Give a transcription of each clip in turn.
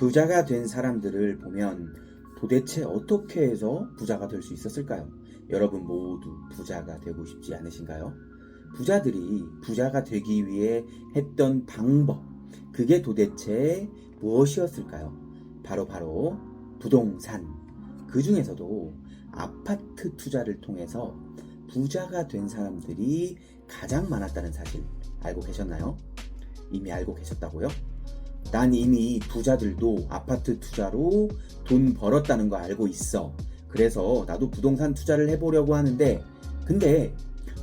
부자가 된 사람들을 보면 도대체 어떻게 해서 부자가 될 수 있었을까요? 여러분 모두 부자가 되고 싶지 않으신가요? 부자들이 부자가 되기 위해 했던 방법, 그게 도대체 무엇이었을까요? 바로 바로 부동산. 그 중에서도 아파트 투자를 통해서 부자가 된 사람들이 가장 많았다는 사실 알고 계셨나요? 이미 알고 계셨다고요? 난 이미 부자들도 아파트 투자로 돈 벌었다는 거 알고 있어. 그래서 나도 부동산 투자를 해보려고 하는데, 근데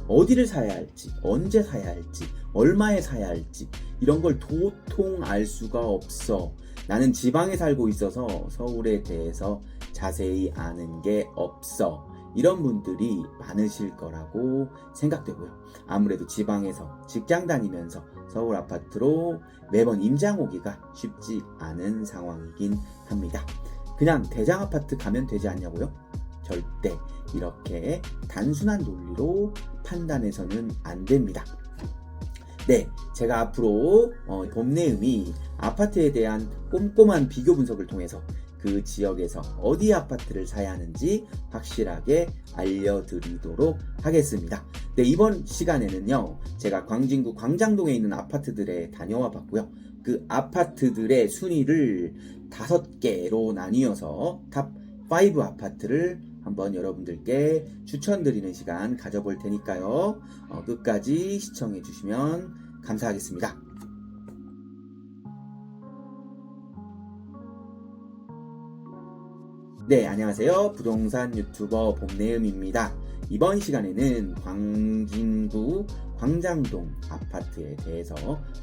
어디를 사야 할지, 언제 사야 할지, 얼마에 사야 할지, 이런 걸 도통 알 수가 없어. 나는 지방에 살고 있어서 서울에 대해서 자세히 아는 게 없어. 이런 분들이 많으실 거라고 생각되고요. 아무래도 지방에서 직장 다니면서 서울 아파트로 매번 임장 오기가 쉽지 않은 상황이긴 합니다. 그냥 대장 아파트 가면 되지 않냐고요? 절대 이렇게 단순한 논리로 판단해서는 안 됩니다. 네, 제가 앞으로 어, 봄내음이 아파트에 대한 꼼꼼한 비교 분석을 통해서 그 지역에서 어디 아파트를 사야 하는지 확실하게 알려드리도록 하겠습니다. 네, 이번 시간에는요, 제가 광진구 광장동에 있는 아파트들에 다녀와 봤고요. 그 아파트들의 순위를 다섯 개로 나뉘어서 탑 5 아파트를 한번 여러분들께 추천드리는 시간 가져볼 테니까요. 어, 끝까지 시청해 주시면 감사하겠습니다. 네, 안녕하세요. 부동산 유튜버 봄내음입니다. 이번 시간에는 광진구 광장동 아파트에 대해서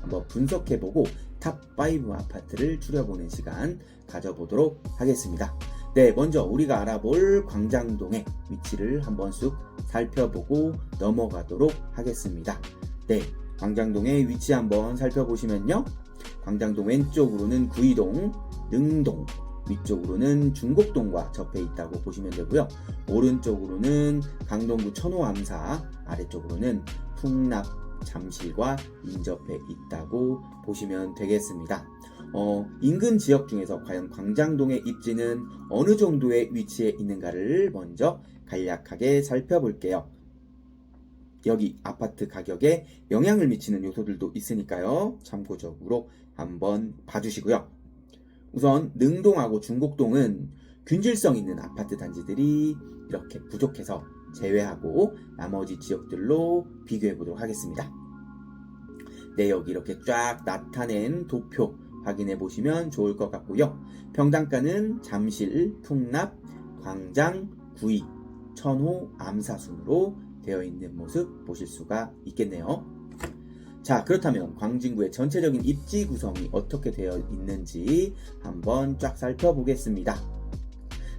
한번 분석해보고 탑5 아파트를 추려보는 시간 가져보도록 하겠습니다. 네, 먼저 우리가 알아볼 광장동의 위치를 한번 쑥 살펴보고 넘어가도록 하겠습니다. 네, 광장동의 위치 한번 살펴보시면요. 광장동 왼쪽으로는 구이동, 능동, 위쪽으로는 중곡동과 접해 있다고 보시면 되고요. 오른쪽으로는 강동구 천호암사, 아래쪽으로는 풍납 잠실과 인접해 있다고 보시면 되겠습니다. 어, 인근 지역 중에서 과연 광장동의 입지는 어느 정도의 위치에 있는가를 먼저 간략하게 살펴볼게요. 여기 아파트 가격에 영향을 미치는 요소들도 있으니까요. 참고적으로 한번 봐주시고요. 우선 능동하고 중곡동은 균질성 있는 아파트 단지들이 이렇게 부족해서 제외하고 나머지 지역들로 비교해 보도록 하겠습니다. 네, 여기 이렇게 쫙 나타낸 도표 확인해 보시면 좋을 것 같고요. 평당가는 잠실, 풍납, 광장, 구이, 천호, 암사순으로 되어 있는 모습 보실 수가 있겠네요. 자, 그렇다면 광진구의 전체적인 입지 구성이 어떻게 되어 있는지 한번 쫙 살펴보겠습니다.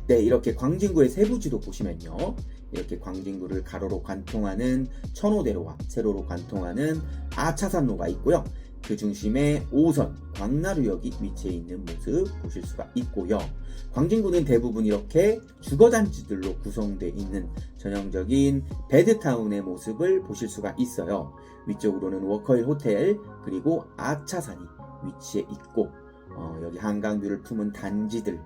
네, 이렇게 광진구의 세부지도 보시면요. 이렇게 광진구를 가로로 관통하는 천호대로와 세로로 관통하는 아차산로가 있고요. 그 중심에 5선 광나루역이 위치해 있는 모습 보실 수가 있고요. 광진구는 대부분 이렇게 주거단지들로 구성되어 있는 전형적인 베드타운의 모습을 보실 수가 있어요. 위쪽으로는 워커힐 호텔 그리고 아차산이 위치해 있고 어, 여기 한강뷰를 품은 단지들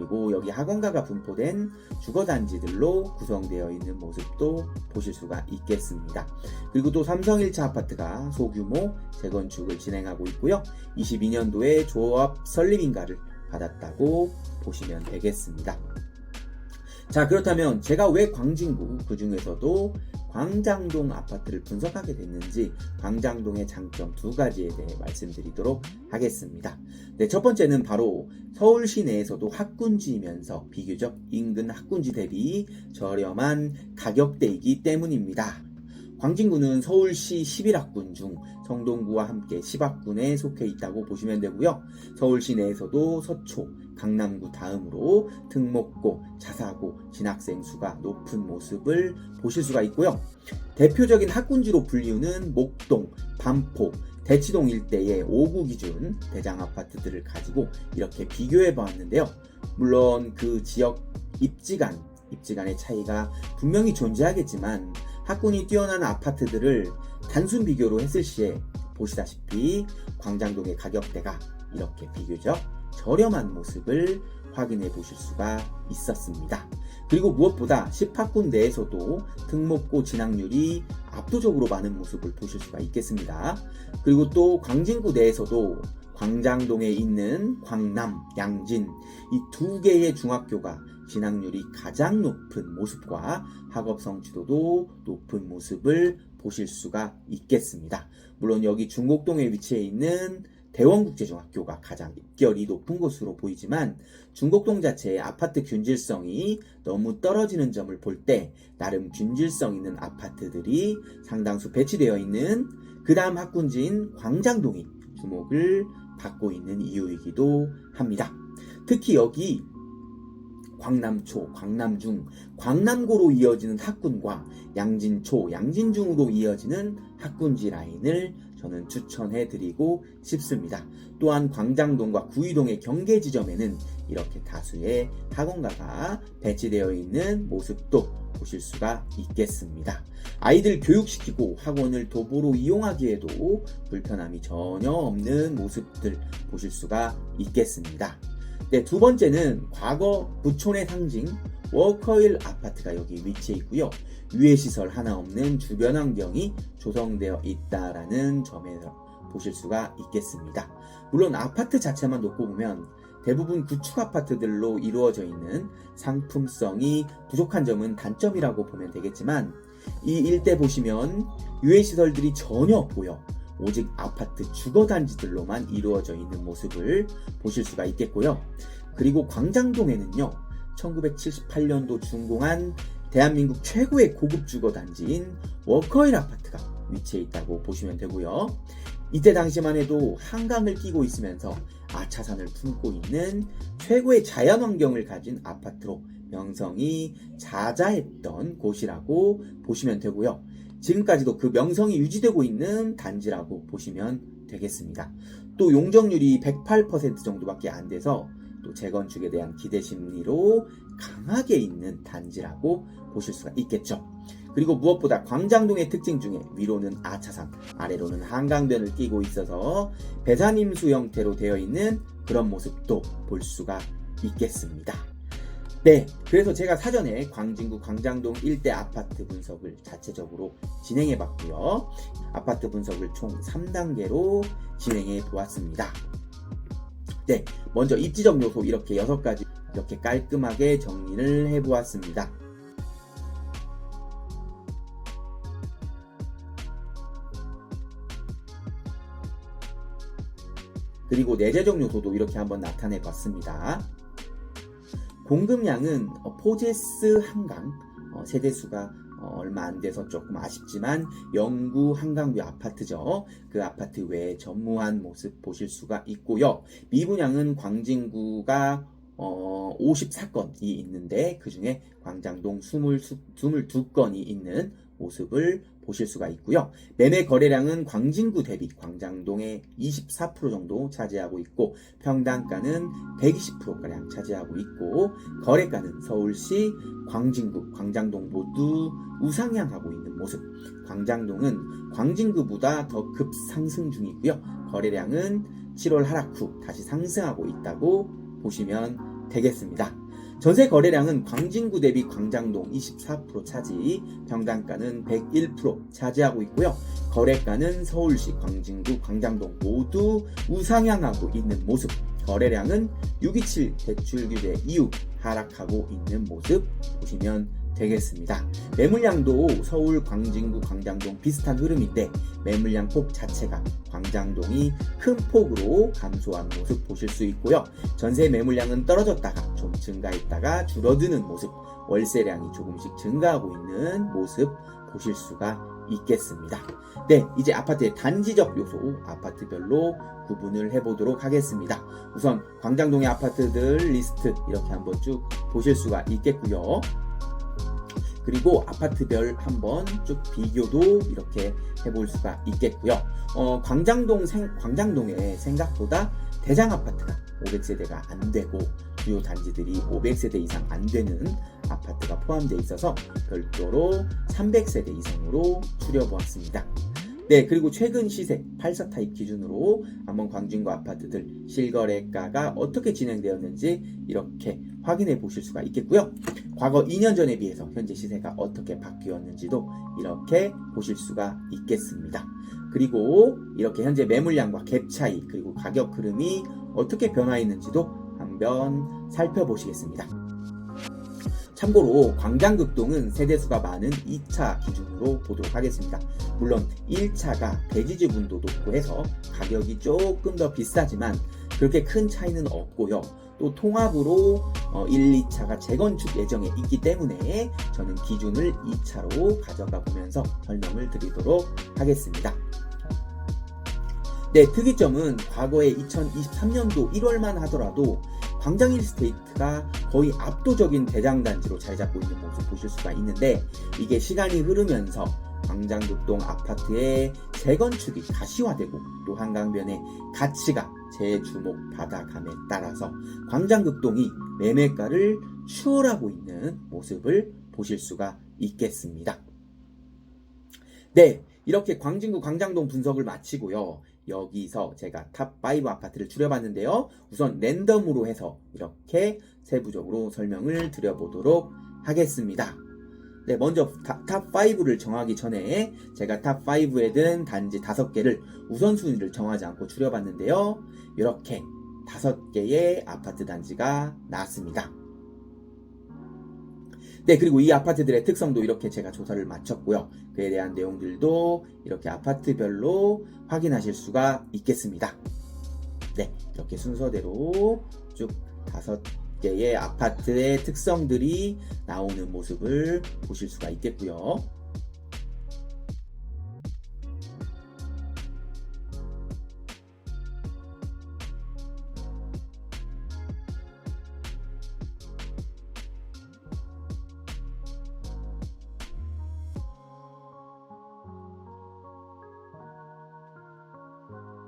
그리고 여기 학원가가 분포된 주거단지들로 구성되어 있는 모습도 보실 수가 있겠습니다. 그리고 또 삼성 1차 아파트가 소규모 재건축을 진행하고 있고요. 22년도에 조합 설립 인가를 받았다고 보시면 되겠습니다. 자, 그렇다면 제가 왜 광진구 그 중에서도 광장동 아파트를 분석하게 됐는지 광장동의 장점 두 가지에 대해 말씀드리도록 하겠습니다. 네, 첫 번째는 바로 서울 시 내에서도 학군지이면서 비교적 인근 학군지 대비 저렴한 가격대이기 때문입니다. 광진구는 서울시 11학군 중 성동구와 함께 10학군에 속해 있다고 보시면 되고요. 서울시 내에서도 서초, 강남구 다음으로 특목고, 자사고 진학생 수가 높은 모습을 보실 수가 있고요. 대표적인 학군지로 불리우는 목동, 반포, 대치동 일대의 5구 기준 대장 아파트들을 가지고 이렇게 비교해 보았는데요. 물론 그 지역 입지간, 입지간의 차이가 분명히 존재하겠지만 학군이 뛰어난 아파트들을 단순 비교로 했을 시에 보시다시피 광장동의 가격대가 이렇게 비교적 저렴한 모습을 확인해 보실 수가 있었습니다. 그리고 무엇보다 10학군 내에서도 등록고 진학률이 압도적으로 많은 모습을 보실 수가 있겠습니다. 그리고 또 광진구 내에서도 광장동에 있는 광남, 양진 이 두 개의 중학교가 진학률이 가장 높은 모습과 학업 성취도도 높은 모습을 보실 수가 있겠습니다. 물론 여기 중곡동에 위치해 있는 대원국제중학교가 가장 입결이 높은 곳으로 보이지만 중곡동 자체의 아파트 균질성이 너무 떨어지는 점을 볼 때 나름 균질성 있는 아파트들이 상당수 배치되어 있는 그 다음 학군지인 광장동이 주목을 받고 있는 이유이기도 합니다. 특히 여기 광남초, 광남중, 광남고로 이어지는 학군과 양진초, 양진중으로 이어지는 학군지 라인을 저는 추천해 드리고 싶습니다. 또한 광장동과 구이동의 경계 지점에는 이렇게 다수의 학원가가 배치되어 있는 모습도 보실 수가 있겠습니다. 아이들 교육시키고 학원을 도보로 이용하기에도 불편함이 전혀 없는 모습들 보실 수가 있겠습니다. 네, 두 번째는 과거 부촌의 상징 워커힐 아파트가 여기 위치해 있고요. 유해 시설 하나 없는 주변 환경이 조성되어 있다라는 점에서 보실 수가 있겠습니다. 물론 아파트 자체만 놓고 보면 대부분 구축 아파트들로 이루어져 있는 상품성이 부족한 점은 단점이라고 보면 되겠지만 이 일대 보시면 유해 시설들이 전혀 보여 오직 아파트 주거 단지들로만 이루어져 있는 모습을 보실 수가 있겠고요. 그리고 광장동에는요. 1978년도 준공한 대한민국 최고의 고급 주거 단지인 워커힐 아파트가 위치해 있다고 보시면 되고요. 이때 당시만 해도 한강을 끼고 있으면서 아차산을 품고 있는 최고의 자연 환경을 가진 아파트로 명성이 자자했던 곳이라고 보시면 되고요. 지금까지도 그 명성이 유지되고 있는 단지라고 보시면 되겠습니다. 또 용적률이 108% 정도밖에 안 돼서 또 재건축에 대한 기대 심리로 강하게 있는 단지라고 보실 수가 있겠죠. 그리고 무엇보다 광장동의 특징 중에 위로는 아차산, 아래로는 한강변을 끼고 있어서 배산임수 형태로 되어 있는 그런 모습도 볼 수가 있겠습니다. 네, 그래서 제가 사전에 광진구 광장동 일대 아파트 분석을 자체적으로 진행해 봤고요. 아파트 분석을 총 3단계로 진행해 보았습니다. 네, 먼저 입지적 요소 이렇게 6가지 이렇게 깔끔하게 정리를 해 보았습니다. 그리고 내재적 요소도 이렇게 한번 나타내 봤습니다. 공급량은 어, 포제스 한강 어, 세대수가 어, 얼마 안 돼서 조금 아쉽지만 영구 한강뷰 아파트죠. 그 아파트 외에 전무한 모습 보실 수가 있고요. 미분양은 광진구가 어, 54건이 있는데 그 중에 광장동 20, 22건이 있는 모습을 보실 수가 있고요. 매매 거래량은 광진구 대비 광장동의 24% 정도 차지하고 있고 평당가는 120%가량 차지하고 있고 거래가는 서울시 광진구, 광장동 모두 우상향하고 있는 모습. 광장동은 광진구보다 더 급상승 중이고요. 거래량은 7월 하락 후 다시 상승하고 있다고 보시면 되겠습니다. 전세 거래량은 광진구 대비 광장동 24% 차지, 평당가는 101% 차지하고 있고요. 거래가는 서울시, 광진구, 광장동 모두 우상향하고 있는 모습. 거래량은 627 대출 규제 이후 하락하고 있는 모습 보시면 되겠습니다. 매물량도 서울, 광진구, 광장동 비슷한 흐름인데 매물량 폭 자체가 광장동이 큰 폭으로 감소한 모습 보실 수 있고요. 전세 매물량은 떨어졌다가 좀 증가했다가 줄어드는 모습, 월세량이 조금씩 증가하고 있는 모습 보실 수가 있겠습니다. 네, 이제 아파트의 단지적 요소 아파트별로 구분을 해보도록 하겠습니다. 우선 광장동의 아파트들 리스트 이렇게 한번 쭉 보실 수가 있겠고요. 그리고 아파트별 한번 쭉 비교도 이렇게 해볼 수가 있겠고요. 어, 광장동 생, 광장동에 생각보다 대장 아파트가 500세대가 안 되고 주요 단지들이 500세대 이상 안 되는 아파트가 포함되어 있어서 별도로 300세대 이상으로 추려보았습니다. 네, 그리고 최근 시세 84 타입 기준으로 한번 광진구 아파트들 실거래가가 어떻게 진행되었는지 이렇게 확인해 보실 수가 있겠고요. 과거 2년 전에 비해서 현재 시세가 어떻게 바뀌었는지도 이렇게 보실 수가 있겠습니다. 그리고 이렇게 현재 매물량과 갭 차이 그리고 가격 흐름이 어떻게 변화했는지도 한번 살펴보시겠습니다. 참고로 광장극동은 세대수가 많은 2차 기준으로 보도록 하겠습니다. 물론 1차가 대지지분도 높고 해서 가격이 조금 더 비싸지만 그렇게 큰 차이는 없고요. 또 통합으로 1, 2차가 재건축 예정에 있기 때문에 저는 기준을 2차로 가져가 보면서 설명을 드리도록 하겠습니다. 네, 특이점은 과거에 2023년도 1월만 하더라도 광장 일스테이트가 거의 압도적인 대장단지로 자리 잡고 있는 모습 보실 수가 있는데 이게 시간이 흐르면서 광장극동 아파트의 재건축이 가시화되고 또 한강변의 가치가 재주목 받아감에 따라서 광장극동이 매매가를 추월하고 있는 모습을 보실 수가 있겠습니다. 네, 이렇게 광진구 광장동 분석을 마치고요. 여기서 제가 탑5 아파트를 줄여봤는데요. 우선 랜덤으로 해서 이렇게 세부적으로 설명을 드려보도록 하겠습니다. 네, 먼저 탑5를 정하기 전에 제가 탑5에 든 단지 5개를 우선순위를 정하지 않고 줄여봤는데요. 이렇게 5개의 아파트 단지가 나왔습니다. 네, 그리고 이 아파트들의 특성도 이렇게 제가 조사를 마쳤고요. 그에 대한 내용들도 이렇게 아파트별로 확인하실 수가 있겠습니다. 네, 이렇게 순서대로 쭉 다섯 개의 아파트의 특성들이 나오는 모습을 보실 수가 있겠고요.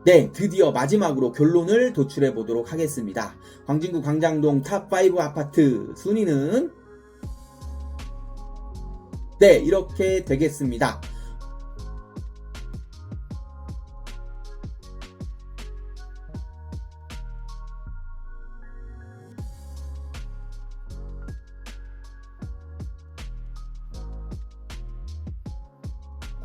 네, 드디어 마지막으로 결론을 도출해 보도록 하겠습니다. 광진구 광장동 탑5 아파트 순위는 네, 이렇게 되겠습니다.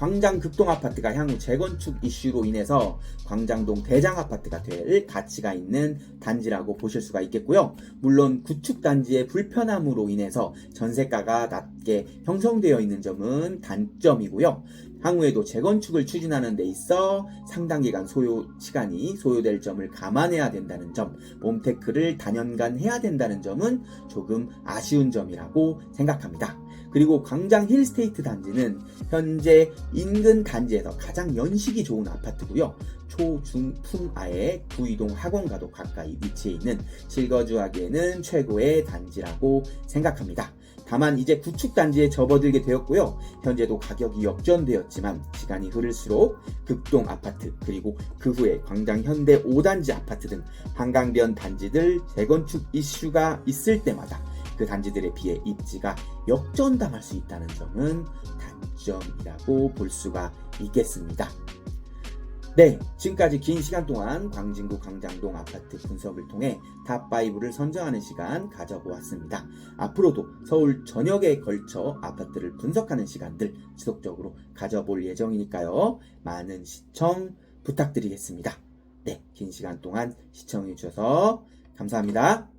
광장 극동 아파트가 향후 재건축 이슈로 인해서 광장동 대장 아파트가 될 가치가 있는 단지라고 보실 수가 있겠고요. 물론 구축 단지의 불편함으로 인해서 전세가가 낮게 형성되어 있는 점은 단점이고요. 향후에도 재건축을 추진하는 데 있어 상당 기간 소요 시간이 소요될 점을 감안해야 된다는 점, 봄테크를 단연간 해야 된다는 점은 조금 아쉬운 점이라고 생각합니다. 그리고 광장 힐스테이트 단지는 현재 인근 단지에서 가장 연식이 좋은 아파트고요. 초, 중, 품아의 구이동 학원과도 가까이 위치해 있는 실거주하기에는 최고의 단지라고 생각합니다. 다만 이제 구축 단지에 접어들게 되었고요. 현재도 가격이 역전되었지만 시간이 흐를수록 극동 아파트 그리고 그 후에 광장 현대 5단지 아파트 등 한강변 단지들 재건축 이슈가 있을 때마다 그 단지들에 비해 입지가 역전당할 수 있다는 점은 단점이라고 볼 수가 있겠습니다. 네, 지금까지 긴 시간 동안 광진구 광장동 아파트 분석을 통해 탑5를 선정하는 시간 가져보았습니다. 앞으로도 서울 전역에 걸쳐 아파트를 분석하는 시간들 지속적으로 가져볼 예정이니까요. 많은 시청 부탁드리겠습니다. 네, 긴 시간 동안 시청해주셔서 감사합니다.